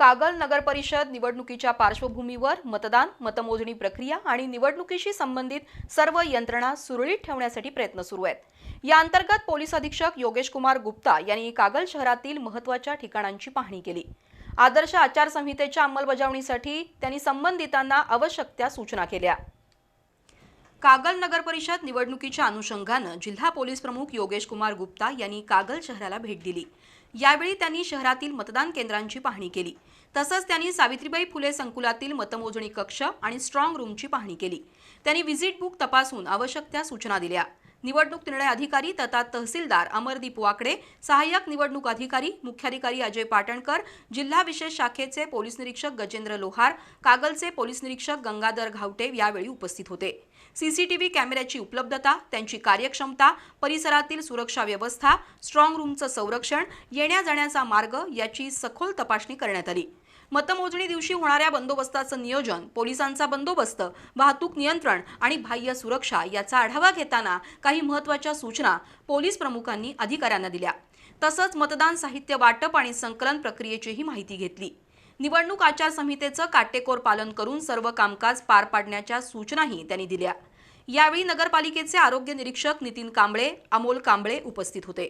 कागल नगर परिषद निवडणुकीच्या पार्श्वभूमीवर मतदान मतमोजणी प्रक्रिया आणि निवडणुकीशी संबंधित सर्व यंत्रणा सुरळीत ठेवण्यासाठी प्रयत्न सुरू आहेत. या अंतर्गत पोलीस अधीक्षक योगेश कुमार गुप्ता यांनी कागल शहरातील महत्त्वाच्या ठिकाणांची पाहणी केली. आदर्श आचारसंहितेच्या अंमलबजावणीसाठी त्यांनी संबंधितांना आवश्यक त्या सूचना केल्या. कागल नगर परिषद निवडणुकीच्या अनुषंगानं जिल्हा पोलीस प्रमुख योगेश कुमार गुप्ता यांनी कागल शहराला भेट दिली. यावेळी त्यांनी शहरातील मतदान केंद्रांची पाहणी केली. तसंच त्यांनी सावित्रीबाई फुले संकुलातील मतमोजणी कक्ष आणि स्ट्रॉंग रूमची पाहणी केली. त्यांनी व्हिजिट बुक तपासून आवश्यक त्या सूचना दिल्या. निवडणूक निर्णय अधिकारी तथा तहसीलदार अमरदीप वाकडे सहाय्यक निवडणूक अधिकारी मुख्याधिकारी अजय पाटणकर जिल्हा विशेष शाखेचे पोलीस निरीक्षक गजेंद्र लोहार कागलचे पोलीस निरीक्षक गंगाधर घावटे यावेळी उपस्थित होते. सीसीटीव्ही कॅमेऱ्याची उपलब्धता त्यांची कार्यक्षमता परिसरातील सुरक्षा व्यवस्था स्ट्रॉंग रूमचं संरक्षण येण्या जाण्याचा मार्ग याची सखोल तपासणी करण्यात आली. मतमोजणी दिवशी होणाऱ्या बंदोबस्ताचं नियोजन पोलिसांचा बंदोबस्त वाहतूक नियंत्रण आणि बाह्य सुरक्षा याचा आढावा घेताना काही महत्त्वाच्या सूचना पोलीस प्रमुखांनी अधिकाऱ्यांना दिल्या. तसंच मतदान साहित्य वाटप आणि संकलन प्रक्रियेचीही माहिती घेतली. निवडणूक आचारसंहितेचं काटेकोर पालन करून सर्व कामकाज पार पाडण्याच्या सूचनाही त्यांनी दिल्या. यावेळी नगरपालिकेचे आरोग्य निरीक्षक नितीन कांबळे अमोल कांबळे उपस्थित होते.